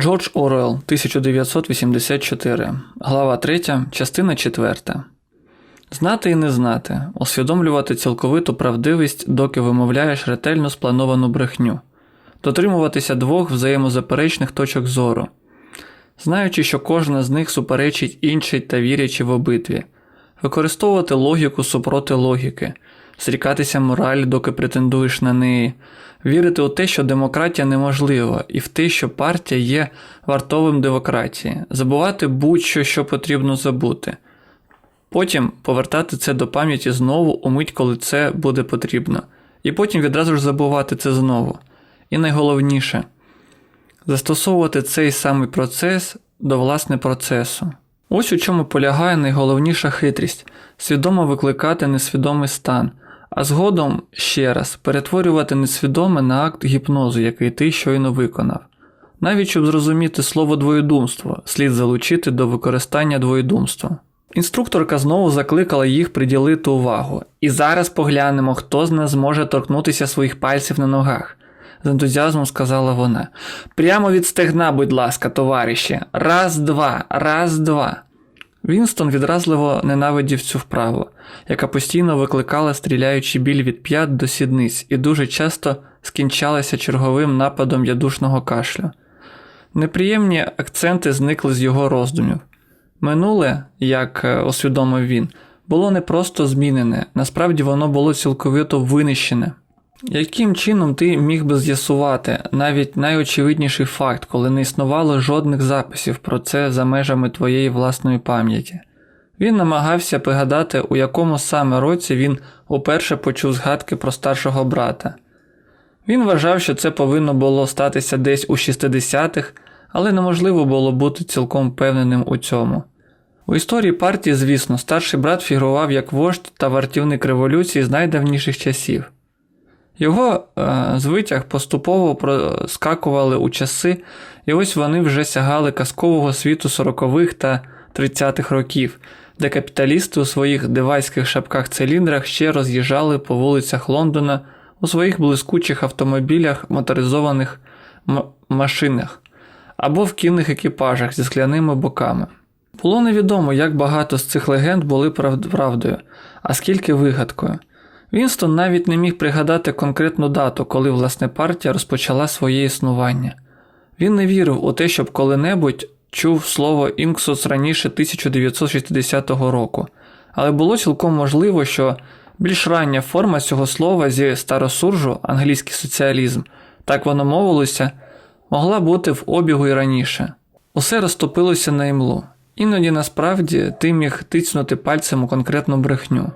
Джордж Оруелл, 1984, глава 3, частина 4. Знати і не знати, усвідомлювати цілковиту правдивість, доки вимовляєш ретельно сплановану брехню, дотримуватися двох взаємозаперечних точок зору, знаючи, що кожна з них суперечить іншій та вірячи в обидві, використовувати логіку супроти логіки, зрікатися моралі, доки претендуєш на неї, вірити у те, що демократія неможлива, і в те, що партія є вартовим демократії, забувати будь-що, що потрібно забути. Потім повертати це до пам'яті знову у мить, коли це буде потрібно, і потім відразу ж забувати це знову. І найголовніше застосовувати цей самий процес до власне процесу. Ось у чому полягає найголовніша хитрість свідомо викликати несвідомий стан, а згодом ще раз перетворювати несвідоме на акт гіпнозу, який ти щойно виконав. Навіть щоб зрозуміти слово двоєдумство, слід залучити до використання двоєдумства. Інструкторка знову закликала їх приділити увагу, і зараз поглянемо, хто з нас зможе торкнутися своїх пальців на ногах. З ентузіазмом сказала вона. Прямо від стегна, будь ласка, товариші. Раз, два, раз, два. Вінстон відразливо ненавидів цю вправу, яка постійно викликала стріляючий біль від п'ят до сідниць і дуже часто скінчалася черговим нападом ядушного кашлю. Неприємні акценти зникли з його роздумів. Минуле, як е, усвідомив він, було не просто змінене, насправді воно було цілковито винищене. Яким чином ти міг би з'ясувати навіть найочевидніший факт, коли не існувало жодних записів про це за межами твоєї власної пам'яті? Він намагався пригадати, у якому саме році він уперше почув згадки про старшого брата. Він вважав, що це повинно було статися десь у 60-х, але неможливо було бути цілком впевненим у цьому. У історії партії, звісно, старший брат фігурував як вождь та вартівник революції з найдавніших часів. Його е, звитяг поступово проскакували у часи, і ось вони вже сягали казкового світу 40-х та 30-х років, де капіталісти у своїх дивайських шапках циліндрах ще роз'їжджали по вулицях Лондона у своїх блискучих автомобілях, моторизованих м- машинах або в кінних екіпажах зі скляними боками. Було невідомо, як багато з цих легенд були правдою, а скільки вигадкою. Вінстон навіть не міг пригадати конкретну дату, коли власне партія розпочала своє існування. Він не вірив у те, щоб коли-небудь чув слово Інксус раніше 1960 року, але було цілком можливо, що більш рання форма цього слова зі старосуржу, англійський соціалізм, так воно мовилося, могла бути в обігу й раніше. Усе розтопилося на імлу. Іноді насправді ти міг тицнути пальцем у конкретну брехню.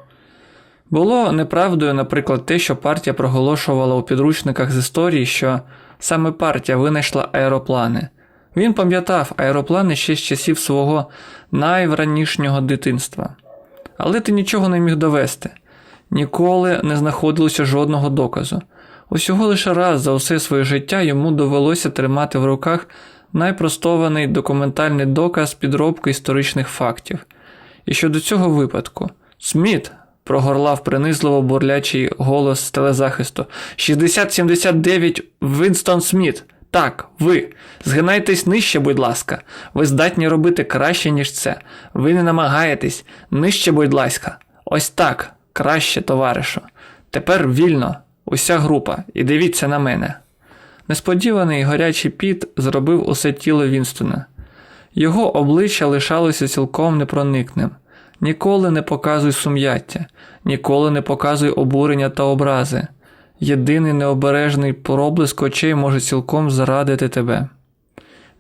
Було неправдою, наприклад, те, що партія проголошувала у підручниках з історії, що саме партія винайшла аероплани. Він пам'ятав аероплани ще з часів свого найвранішнього дитинства. Але ти нічого не міг довести, ніколи не знаходилося жодного доказу. Усього лише раз за усе своє життя йому довелося тримати в руках найпростований документальний доказ підробки історичних фактів. І щодо цього випадку, Сміт прогорлав принизливо бурлячий голос з телезахисту. 6079 Вінстон Сміт. Так, ви. Згинайтесь нижче, будь ласка. Ви здатні робити краще, ніж це. Ви не намагаєтесь. Нижче, будь ласка. Ось так, краще, товаришу. Тепер вільно, уся група, і дивіться на мене. Несподіваний гарячий піт зробив усе тіло Вінстона. Його обличчя лишалося цілком непроникним. Ніколи не показуй сум'яття, ніколи не показуй обурення та образи. Єдиний необережний проблиск очей може цілком зарадити тебе.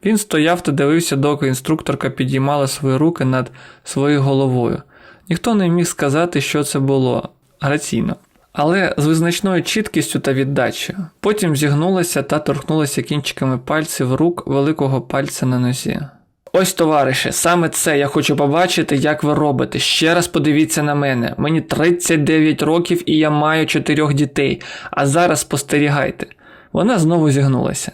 Він стояв та дивився, доки інструкторка підіймала свої руки над своєю головою. Ніхто не міг сказати, що це було граційно, але з визначною чіткістю та віддачею. Потім зігнулася та торкнулася кінчиками пальців рук великого пальця на нозі. Ось, товарише, саме це я хочу побачити, як ви робите. Ще раз подивіться на мене. Мені 39 років і я маю чотирьох дітей, а зараз спостерігайте. Вона знову зігнулася.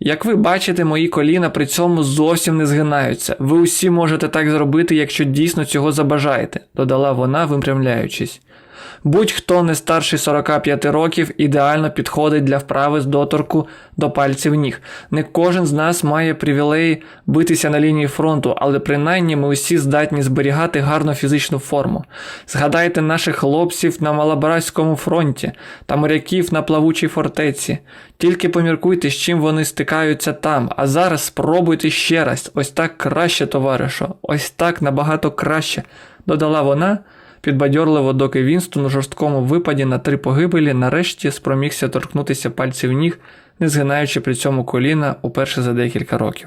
Як ви бачите, мої коліна при цьому зовсім не згинаються. Ви усі можете так зробити, якщо дійсно цього забажаєте, додала вона, випрямляючись. Будь-хто не старший 45 років ідеально підходить для вправи з доторку до пальців ніг. Не кожен з нас має привілей битися на лінії фронту, але принаймні ми усі здатні зберігати гарну фізичну форму. Згадайте наших хлопців на Малабаразькому фронті та моряків на плавучій фортеці. Тільки поміркуйте, з чим вони стикаються там, а зараз спробуйте ще раз. Ось так краще, товаришу, ось так набагато краще, додала вона, підбадьорливо, доки Вінстон у жорсткому випаді на три погибелі нарешті спромігся торкнутися пальців ніг, не згинаючи при цьому коліна уперше за декілька років.